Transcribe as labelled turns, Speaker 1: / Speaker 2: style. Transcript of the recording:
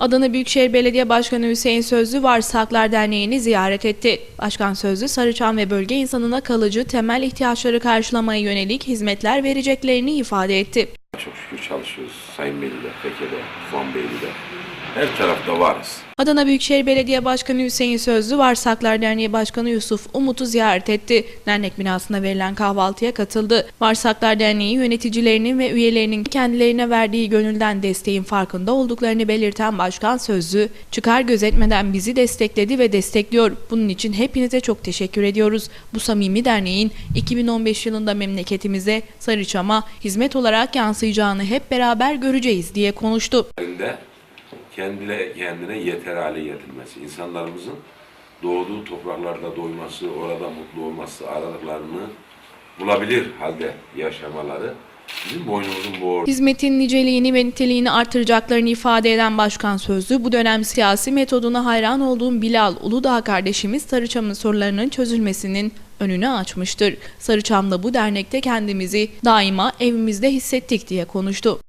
Speaker 1: Adana Büyükşehir Belediye Başkanı Hüseyin Sözlü Varsız Haklar Derneği'ni ziyaret etti. Başkan Sözlü, Sarıçam ve bölge insanına kalıcı temel ihtiyaçları karşılamaya yönelik hizmetler vereceklerini ifade etti.
Speaker 2: Çok şükür çalışıyoruz. Sayın Beyli'de, Feke'de, Tufan Beyli'de. Her tarafta varız.
Speaker 1: Adana Büyükşehir Belediye Başkanı Hüseyin Sözlü, Varsız Haklar Derneği Başkanı Yusuf Umut'u ziyaret etti. Dernek binasında verilen kahvaltıya katıldı. Varsız Haklar Derneği yöneticilerinin ve üyelerinin kendilerine verdiği gönülden desteğin farkında olduklarını belirten Başkan Sözlü, çıkar gözetmeden bizi destekledi ve destekliyor. Bunun için hepinize çok teşekkür ediyoruz. Bu samimi derneğin 2015 yılında memleketimize, Sarıçam'a hizmet olarak yansıyacağını hep beraber göreceğiz diye konuştu.
Speaker 2: Kendine, kendine yeter hale getirmesi, insanlarımızın doğduğu topraklarda doyması, orada mutlu olması, aradıklarını bulabilir halde yaşamaları bizim boynumuzun borcu.
Speaker 1: Hizmetin niceliğini ve niteliğini artıracaklarını ifade eden Başkan Sözlü, bu dönem siyasi metoduna hayran olduğum Bilal Uludağ kardeşimiz Sarıçam'ın sorularının çözülmesinin önünü açmıştır. Sarıçam'da bu dernekte kendimizi daima evimizde hissettik diye konuştu.